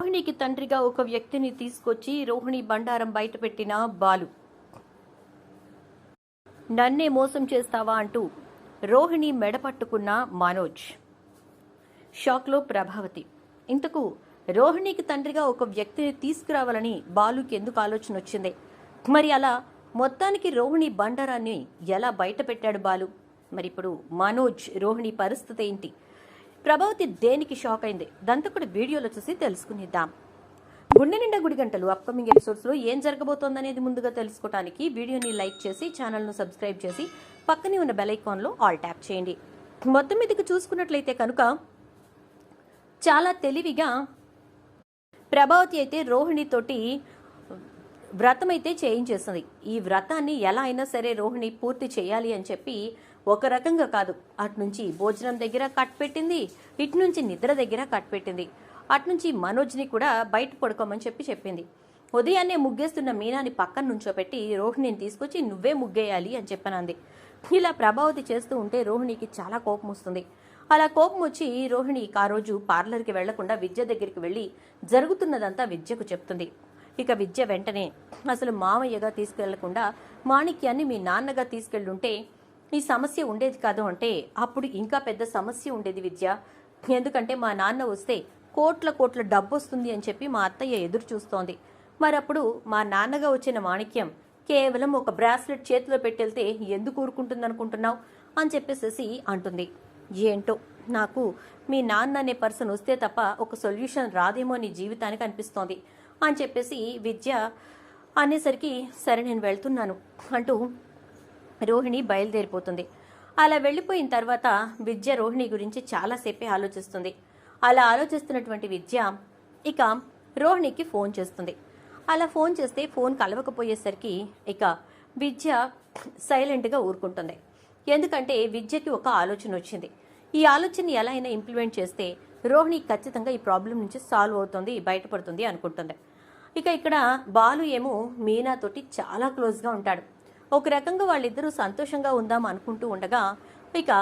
రోహిణికి తండ్రిగా ఒక వ్యక్తిని తీసుకొచ్చి రోహిణి బండారం బయటపెట్టిన బాలు. నన్నే మోసం చేస్తావా? అంటూ రోహిణి మెడపట్టుకున్న మనోజ్. షాక్లో ప్రభావతి. ఇంతకు రోహిణికి తండ్రిగా ఒక వ్యక్తిని తీసుకురావాలని బాలుకి ఎందుకు ఆలోచన వచ్చింది? మరి అలా మొత్తానికి రోహిణి బండారాన్ని ఎలా బయట పెట్టాడు బాలు? మరి ఇప్పుడు మనోజ్ రోహిణి పరిస్థితి ఏంటి? ప్రభావతి దేనికి షాక్ అయింది? దంతకుడి కూడా వీడియోలో చూసి తెలుసుకునిద్దాం. గుండె నిండా గుడి గంటలు అప్కమింగ్ ఎపిసోడ్స్లో ఏం జరగబోతోందనేది ముందుగా తెలుసుకోవడానికి వీడియోని లైక్ చేసి ఛానల్ను సబ్స్క్రైబ్ చేసి పక్కనే ఉన్న బెల్ ఆల్ ట్యాప్ చేయండి. మొత్తం మీదకి చూసుకున్నట్లయితే కనుక చాలా తెలివిగా ప్రభావతి అయితే రోహిణి తోటి వ్రతం అయితే చేయించేస్తుంది ఈ వ్రతాన్ని ఎలా అయినా సరే రోహిణి పూర్తి చేయాలి అని చెప్పి ఒక రకంగా కాదు. అటు నుంచి భోజనం దగ్గర కట్ పెట్టింది ఇటు నుంచి నిద్ర దగ్గర కట్ పెట్టింది. అటు నుంచి మనోజ్ని కూడా బయట పడుకోమని చెప్పి చెప్పింది. ఉదయాన్నే ముగ్గేస్తున్న మీనాని పక్కన నుంచోపెట్టి రోహిణిని తీసుకొచ్చి నువ్వే ముగ్గేయాలి అని చెప్పనంది. ఇలా ప్రభావతి చేస్తూ ఉంటే రోహిణికి చాలా కోపం వస్తుంది. అలా కోపం వచ్చి రోహిణి ఆ రోజు పార్లర్కి వెళ్ళకుండా విద్య దగ్గరికి వెళ్ళి జరుగుతున్నదంతా విద్యకు చెప్తుంది. ఇక విద్య వెంటనే అసలు మామయ్యగా తీసుకెళ్ళకుండా మాణిక్యాన్ని మీ నాన్నగా తీసుకెళ్ళుంటే ఈ సమస్య ఉండేది కాదు అంటే అప్పుడు ఇంకా పెద్ద సమస్య ఉండేది విద్య. ఎందుకంటే మా నాన్న వస్తే కోట్ల కోట్ల డబ్బు వస్తుంది అని చెప్పి మా అత్తయ్య ఎదురు చూస్తోంది. మరప్పుడు మా నాన్నగా వచ్చిన మాణిక్యం కేవలం ఒక బ్రాస్లెట్ చేతిలో పెట్టెళ్తే ఎందుకు ఊరుకుంటుందనుకుంటున్నావు? అని చెప్పేసేసి అంటుంది. ఏంటో నాకు మీ నాన్న అనే పర్సన్ వస్తే తప్ప ఒక సొల్యూషన్ రాదేమో నీ జీవితానికి అనిపిస్తోంది అని చెప్పేసి విద్య అనేసరికి సరే నేను వెళ్తున్నాను అంటూ రోహిణి బయలుదేరిపోతుంది. అలా వెళ్ళిపోయిన తర్వాత విద్య రోహిణి గురించి చాలాసేపే ఆలోచిస్తుంది. అలా ఆలోచిస్తున్నటువంటి విద్య ఇక రోహిణికి ఫోన్ చేస్తుంది. అలా ఫోన్ చేస్తే ఫోన్ కలవకపోయేసరికి ఇక విద్య సైలెంట్గా ఊరుకుంటుంది. ఎందుకంటే విద్యకి ఒక ఆలోచన వచ్చింది. ఈ ఆలోచనని ఎలా అయినా ఇంప్లిమెంట్ చేస్తే రోహిణి ఖచ్చితంగా ఈ ప్రాబ్లం నుంచి సాల్వ్ అవుతుంది బయటపడుతుంది అనుకుంటుంది. ఇక ఇక్కడ బాలు ఏమో మీనాతోటి చాలా క్లోజ్గా ఉంటాడు. ఒక రకంగా వాళ్ళిద్దరూ సంతోషంగా ఉందాం అనుకుంటూ ఉండగా ఇక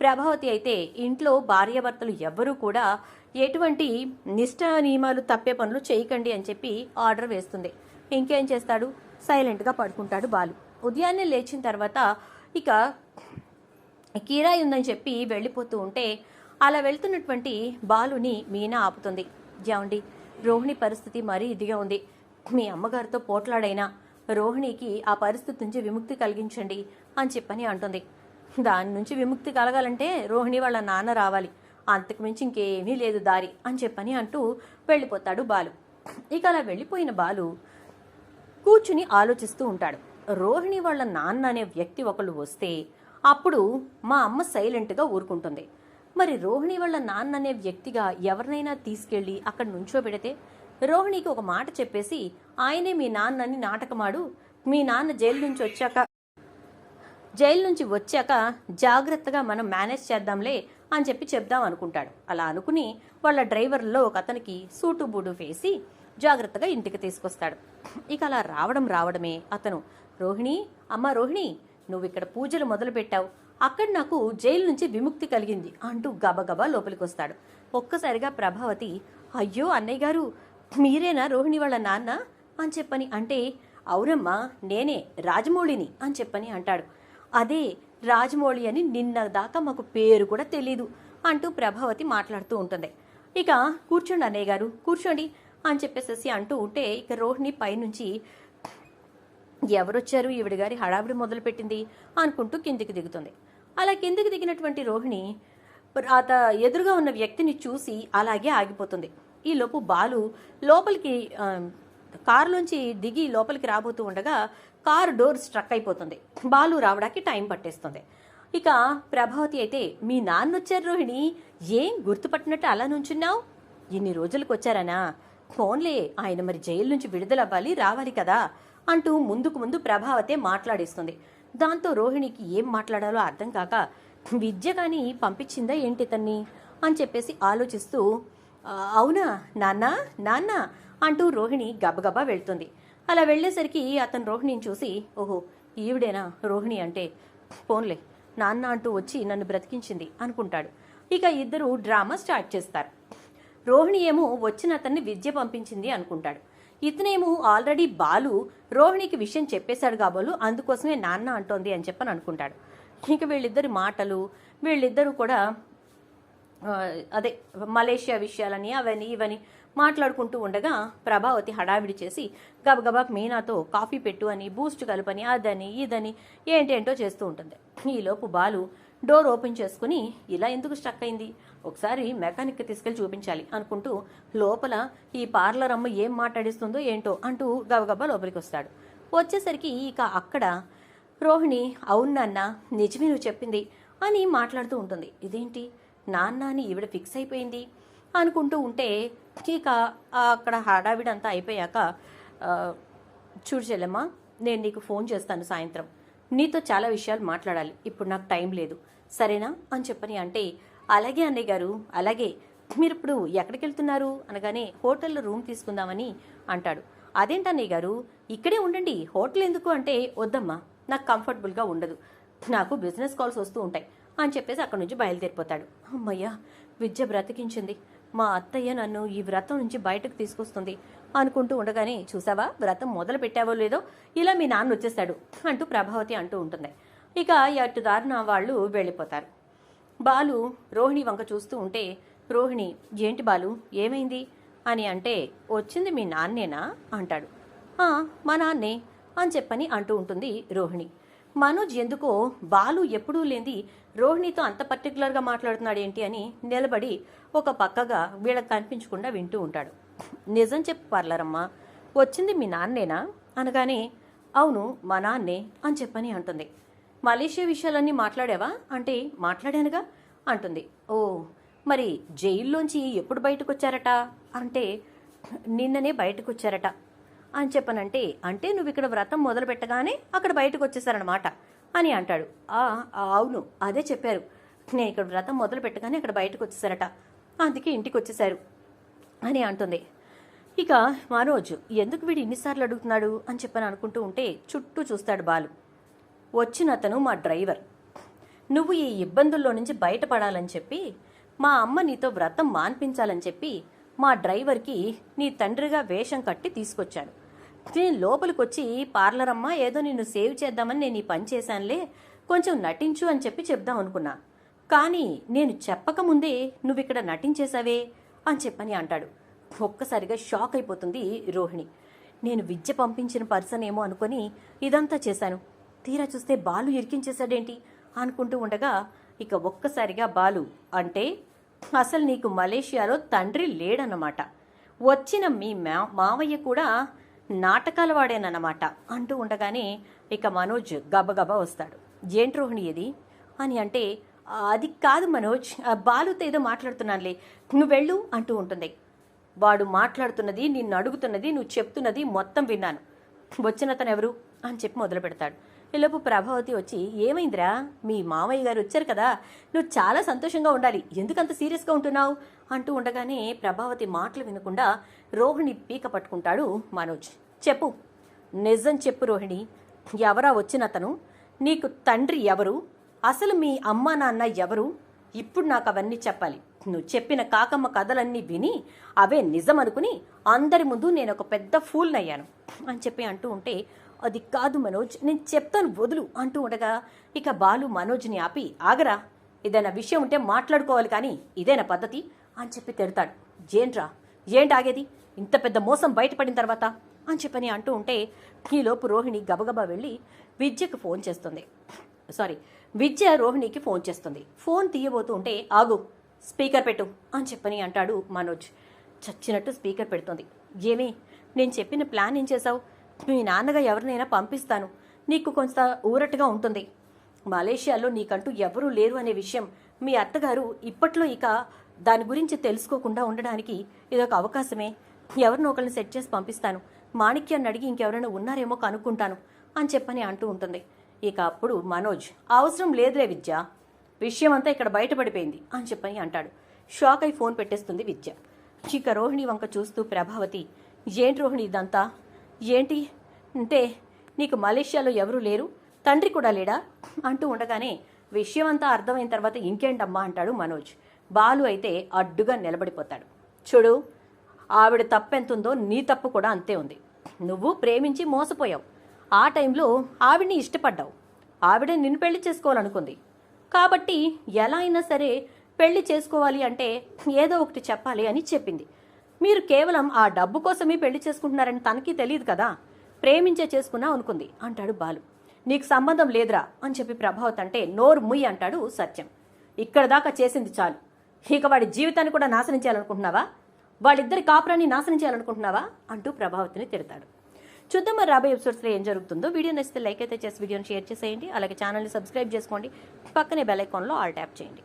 ప్రభావతి అయితే ఇంట్లో భార్యాభర్తలు ఎవ్వరూ కూడా ఎటువంటి నిష్ట నియమాలు తప్పే పనులు చేయకండి అని చెప్పి ఆర్డర్ వేస్తుంది. ఇంకేం చేస్తాడు? సైలెంట్గా పడుకుంటాడు బాలు. ఉదయాన్నే లేచిన తర్వాత ఇక కీరాయి ఉందని చెప్పి వెళ్ళిపోతూ ఉంటే అలా వెళ్తున్నటువంటి బాలుని మీనా ఆపుతుంది. ఏమండి? రోహిణి పరిస్థితి మరీ ఇదిగా ఉంది. మీ అమ్మగారితో పోట్లాడైనా రోహిణికి ఆ పరిస్థితి నుంచి విముక్తి కలిగించండి అని చెప్పని అంటుంది. దాని నుంచి విముక్తి కలగాలంటే రోహిణి వాళ్ళ నాన్న రావాలి. అంతకు మించి ఇంకేమీ లేదు దారి అని చెప్పని అంటూ వెళ్ళిపోతాడు బాలు. ఇక అలా వెళ్ళిపోయిన బాలు కూర్చుని ఆలోచిస్తూ ఉంటాడు. రోహిణి వాళ్ళ నాన్న అనే వ్యక్తి ఒకళ్ళు వస్తే అప్పుడు మా అమ్మ సైలెంట్గా ఊరుకుంటుంది. మరి రోహిణి వాళ్ళ నాన్న అనే వ్యక్తిగా ఎవరినైనా తీసుకెళ్ళి అక్కడ నుంచో పెడితే రోహిణికి ఒక మాట చెప్పేసి ఆయనే మీ నాన్నని నాటకమాడు. మీ నాన్న జైలు నుంచి వచ్చాక జైలు నుంచి వచ్చాక జాగ్రత్తగా మనం మేనేజ్ చేద్దాంలే అని చెప్పి చెప్దాం అనుకుంటాడు. అలా అనుకుని వాళ్ళ డ్రైవర్లో ఒక అతనికి సూటు బూటు వేసి జాగ్రత్తగా ఇంటికి తీసుకొస్తాడు. ఇక అలా రావడం రావడమే. అతను రోహిణి అమ్మ రోహిణి నువ్వు ఇక్కడ పూజలు మొదలు పెట్టావు అక్కడ నాకు జైలు నుంచి విముక్తి కలిగింది అంటూ గబగబా లోపలికి వస్తాడు ఒక్కసారిగా ప్రభావతి అయ్యో అన్నయ్య గారు మీరేనా రోహిణి వాళ్ళ నాన్న? అని చెప్పని అంటే అవునమ్మా నేనే రాజమౌళిని అని చెప్పని అంటాడు. అదే రాజమౌళి అని నిన్న దాకా మాకు పేరు కూడా తెలీదు అంటూ ప్రభావతి మాట్లాడుతూ ఉంటుంది. ఇక కూర్చోండి అన్నయ్య గారు కూర్చోండి అని చెప్పేసేసి అంటూ ఉంటే ఇక రోహిణి పైనుంచి ఎవరొచ్చారు? ఈవిడ గారి హడావిడి మొదలుపెట్టింది అనుకుంటూ కిందికి దిగుతుంది. అలా కిందికి దిగినటువంటి రోహిణి అత ఎదురుగా ఉన్న వ్యక్తిని చూసి అలాగే ఆగిపోతుంది. ఈలోపు బాలు లోపలికి కారులోంచి దిగి లోపలికి రాబోతూ ఉండగా కారు డోర్ స్ట్రక్ అయిపోతుంది. బాలు రావడానికి టైం పట్టేస్తుంది. ఇక ప్రభావతి అయితే మీ నాన్న వచ్చారు రోహిణి ఏం గుర్తుపట్టినట్టు అలా నుంచున్నావు? ఇన్ని రోజులకు వచ్చారనా? ఫోన్లే ఆయన మరి జైలు నుంచి విడుదలవ్వాలి రావాలి కదా? అంటూ ముందుకు ముందు ప్రభావతే మాట్లాడేస్తుంది. దాంతో రోహిణికి ఏం మాట్లాడాలో అర్థం కాక విద్య కానీ పంపించిందా ఏంటి తన్ని అని చెప్పేసి ఆలోచిస్తూ అవునా? నాన్న? నాన్న? అంటూ రోహిణి గబగబా వెళ్తుంది. అలా వెళ్ళేసరికి అతను రోహిణిని చూసి ఓహో ఈవిడేనా రోహిణి అంటే? పోన్లే నాన్న అంటూ వచ్చి నన్ను బ్రతికించింది అనుకుంటాడు. ఇక ఇద్దరు డ్రామా స్టార్ట్ చేస్తారు. రోహిణి ఏమో వచ్చిన అతన్ని విద్య పంపించింది అనుకుంటాడు. ఇతనేమో ఆల్రెడీ బాలు రోహిణికి విషయం చెప్పేశాడు కాబోలు అందుకోసమే నాన్న అంటోంది అని చెప్పని అనుకుంటాడు. ఇక వీళ్ళిద్దరి మాటలు వీళ్ళిద్దరూ కూడా అదే మలేషియా విషయాలని అవని ఇవని మాట్లాడుకుంటూ ఉండగా ప్రభావతి హడావిడి చేసి గబగబా మీనాతో కాఫీ పెట్టు అని బూస్ట్ కలుపని అదని ఇదని ఏంటేంటో చేస్తూ ఉంటుంది. ఈలోపు బాలు డోర్ ఓపెన్ చేసుకుని ఇలా ఎందుకు స్టక్ అయింది? ఒకసారి మెకానిక్కి తీసుకెళ్ళి చూపించాలి అనుకుంటూ లోపల ఈ పార్లర్ అమ్మ ఏం మాట్లాడిస్తుందో ఏంటో అంటూ గబగబా లోపలికి వస్తాడు. వచ్చేసరికి ఇక అక్కడ రోహిణి అవును నాన్న నిజమే నువ్వు చెప్పింది అని మాట్లాడుతూ ఉంటుంది. ఇదేంటి? నాన్న అని ఈవిడ ఫిక్స్ అయిపోయింది అనుకుంటూ ఉంటే ఇక అక్కడ హడావిడంతా అయిపోయాక చూడు చెల్లెమ్మ నేను నీకు ఫోన్ చేస్తాను సాయంత్రం. నీతో చాలా విషయాలు మాట్లాడాలి. ఇప్పుడు నాకు టైం లేదు. సరేనా? అని చెప్పని అంటే అలాగే అన్నయ్య గారు అలాగే. మీరు ఇప్పుడు ఎక్కడికి వెళ్తున్నారు? అనగానే హోటల్లో రూమ్ తీసుకుందామని అంటాడు. అదేంటి అన్నయ్య గారు? ఇక్కడే ఉండండి. హోటల్ ఎందుకు అంటే వద్దమ్మా. నాకు కంఫర్టబుల్గా ఉండదు. నాకు బిజినెస్ కాల్స్ వస్తూ ఉంటాయి. అని చెప్పేసి అక్కడి నుంచి బయలుదేరిపోతాడు. అమ్మయ్యా విద్య బ్రతికించింది. మా అత్తయ్య నన్ను ఈ వ్రతం నుంచి బయటకు తీసుకొస్తుంది అనుకుంటూ ఉండగానే చూసావా వ్రతం మొదలు పెట్టావో లేదో ఇలా మీ నాన్న వచ్చేస్తాడు అంటూ ప్రభావతి అంటూ ఉంటుంది. ఇక అటు దారిన వాళ్ళు వెళ్ళిపోతారు. బాలు రోహిణి వంక చూస్తూ ఉంటే రోహిణి ఏంటి బాలు ఏమైంది? అని అంటే వచ్చింది మీ నాన్నేనా? అంటాడు. మా నాన్నే అని చెప్పని అంటూ ఉంటుంది రోహిణి. మనోజ్ ఎందుకో బాలు ఎప్పుడూ లేని రోహిణితో అంత పర్టికులర్గా మాట్లాడుతున్నాడు ఏంటి అని నిలబడి ఒక పక్కగా వీళ్ళకి కనిపించకుండా వింటూ ఉంటాడు. నిజం చెప్పు పర్లరమ్మా వచ్చింది మీ నాన్నేనా? అనగానే అవును మా నాన్నే అని చెప్పని అంటుంది. మలేషియా విషయాలన్నీ మాట్లాడావా? అంటే మాట్లాడానుగా? అంటుంది. ఓ మరి జైల్లోంచి ఎప్పుడు బయటకు వచ్చారట అంటే నిన్ననే బయటకు వచ్చారట అని చెప్పనంటే అంటే నువ్వు ఇక్కడ వ్రతం మొదలు పెట్టగానే అక్కడ బయటకు వచ్చేసారనమాట అని అంటాడు. "ఆ, అవును అదే చెప్పారు. నేను ఇక్కడ వ్రతం మొదలు పెట్టగానే అక్కడ బయటకు వచ్చేసారట అందుకే ఇంటికి వచ్చేసారు అని అంటుంది. ఇక మనోజ్ ఎందుకు వీడు ఇన్నిసార్లు అడుగుతున్నాడు? అని చెప్పని అనుకుంటూ ఉంటే చుట్టూ చూస్తాడు బాలు. వచ్చిన అతను మా డ్రైవర్. నువ్వు ఈ ఇబ్బందుల్లో నుంచి బయటపడాలని చెప్పి మా అమ్మ నీతో వ్రతం మాన్పించాలని చెప్పి మా డ్రైవర్కి నీ తండ్రిగా వేషం కట్టి తీసుకొచ్చాను. నేను లోపలికొచ్చి పార్లరమ్మ పార్లర్ ఏదో నిన్ను సేవ్ చేద్దామని నేను ఈ పని చేశానులే కొంచెం నటించు అని చెప్పి చెప్దాం అనుకున్నా. కానీ నేను చెప్పకముందే నువ్వు ఇక్కడ నటించేశావే అని చెప్పని అంటాడు. ఒక్కసారిగా షాక్ అయిపోతుంది రోహిణి. నేను విద్య పంపించిన పర్సన్ ఏమో అనుకొని ఇదంతా చేశాను. తీరా చూస్తే బాలు ఇరికించేశాడేంటి? అనుకుంటూ ఉండగా ఇక ఒక్కసారిగా బాలు అంటే అసలు నీకు మలేషియాలో తండ్రి లేడన్నమాట. వచ్చిన మీ మా మావయ్య కూడా నాటకాల వాడేనన్నమాట. అంటూ ఉండగానే ఇక మనోజ్ గబగబా వస్తాడు. ఏంటి రోహిణి ఏది అని అంటే అది కాదు మనోజ్ ఆ బాలుతో ఏదో మాట్లాడుతున్నానులే. నువ్వు వెళ్ళు అంటూ ఉంటుంది. వాడు మాట్లాడుతున్నది నిన్ను అడుగుతున్నది నువ్వు చెప్తున్నది మొత్తం విన్నాను. వచ్చిన అతను ఎవరు? అని చెప్పి మొదలు పెడతాడు. ఈలోపు ప్రభావతి వచ్చి ఏమైందిరా? మీ మామయ్య గారు వచ్చారు కదా. నువ్వు చాలా సంతోషంగా ఉండాలి. ఎందుకంత సీరియస్గా ఉంటున్నావు? అంటూ ఉండగానే ప్రభావతి మాటలు వినకుండా రోహిణి పీక పట్టుకుంటాడు మనోజ్. చెప్పు. నిజం చెప్పు రోహిణి. ఎవరా వచ్చినతను నీకు తండ్రి ఎవరు? అసలు మీ అమ్మ నాన్న ఎవరు? ఇప్పుడు నాకు అవన్నీ చెప్పాలి. నువ్వు చెప్పిన కాకమ్మ కథలన్నీ విని అవే నిజం అనుకుని అందరి ముందు నేను ఒక పెద్ద ఫూల్నయ్యాను అని చెప్పి అంటూ ఉంటే అది కాదు మనోజ్ నేను చెప్తాను వదులు అంటూ ఉండగా ఇక బాలు మనోజ్ని ఆపి ఆగరా ఏదైనా విషయం ఉంటే మాట్లాడుకోవాలి కానీ ఇదేనా పద్ధతి? అని చెప్పి తిడతాడు. ఏంట్రా ఏంటి ఆగేది? ఇంత పెద్ద మోసం బయటపడిన తర్వాత? అని చెప్పని అంటూ ఉంటే ఈలోపు రోహిణి గబగబా వెళ్ళి విద్యకు ఫోన్ చేస్తుంది. సారీ విద్య రోహిణికి ఫోన్ చేస్తుంది. ఫోన్ తీయబోతూ ఉంటే ఆగు స్పీకర్ పెట్టు అని చెప్పని అంటాడు మనోజ్. చచ్చినట్టు స్పీకర్ పెడుతుంది. ఏమి నేను చెప్పిన ప్లాన్ ఏం చేశావు? మీ నాన్నగా ఎవరినైనా పంపిస్తాను. నీకు కొంత ఊరట్టుగా ఉంటుంది. మలేషియాలో నీకంటూ ఎవరూ లేరు అనే విషయం మీ అత్తగారు ఇప్పట్లో ఇక దాని గురించి తెలుసుకోకుండా ఉండడానికి ఇదొక అవకాశమే. ఎవరినో ఒకరిని సెట్ చేసి పంపిస్తాను. మాణిక్యాన్ని అడిగి ఇంకెవరైనా ఉన్నారేమో కనుక్కుంటాను అని చెప్పని అంటూ ఉంటుంది. ఇక అప్పుడు మనోజ్ అవసరం లేదులే విద్య. విషయం అంతా ఇక్కడ బయటపడిపోయింది అని చెప్పని అంటాడు. షాక్ అయి ఫోన్ పెట్టేస్తుంది విద్య. ఇక రోహిణి వంక చూస్తూ ప్రభావతి ఏంటి రోహిణి ఇదంతా? ఏంటి? అంటే నీకు మలేషియాలో ఎవరూ లేరు తండ్రి కూడా లేడా? అంటూ ఉండగానే విషయం అంతా అర్థమైన తర్వాత ఇంకేంటమ్మా అంటాడు మనోజ్. బాలు అయితే అడ్డుగా నిలబడిపోతాడు. చూడు ఆవిడ తప్పు ఎంతుందో నీ తప్పు కూడా అంతే ఉంది. నువ్వు ప్రేమించి మోసపోయావు. ఆ టైంలో ఆవిడ్ని ఇష్టపడ్డావు. ఆవిడ నిన్ను పెళ్ళి చేసుకోవాలనుకుంది. కాబట్టి ఎలా అయినా సరే పెళ్ళి చేసుకోవాలి అంటే ఏదో ఒకటి చెప్పాలి అని చెప్పింది. మీరు కేవలం ఆ డబ్బు కోసమే పెళ్ళి చేసుకుంటున్నారని తనకి తెలియదు కదా? ప్రేమించే చేసుకున్నా అనుకుంది అంటాడు బాలు. నీకు సంబంధం లేదురా అని చెప్పి ప్రభావత్ అంటే నోరు ముయ్యి అంటాడు సత్యం. ఇక్కడ దాకా చేసింది చాలు. ఇక వాడి జీవితాన్ని కూడా నాశనం చేయాలనుకుంటున్నావా? వాళ్ళిద్దరి కాపురాన్ని నాశనం చేయాలనుకుంటున్నావా? అంటూ ప్రభావతిని తిడతాడు. చూద్దాం మరి రాబోయే ఎపిసోడ్స్లో ఏం జరుగుతుందో. వీడియో నచ్చితే లైక్ అయితే చేసి వీడియోని షేర్ చేసేయండి. అలాగే ఛానల్ని సబ్స్క్రైబ్ చేసుకోండి. పక్కనే బెల్ ఐకాన్లో ఆల్ ట్యాప్ చేయండి.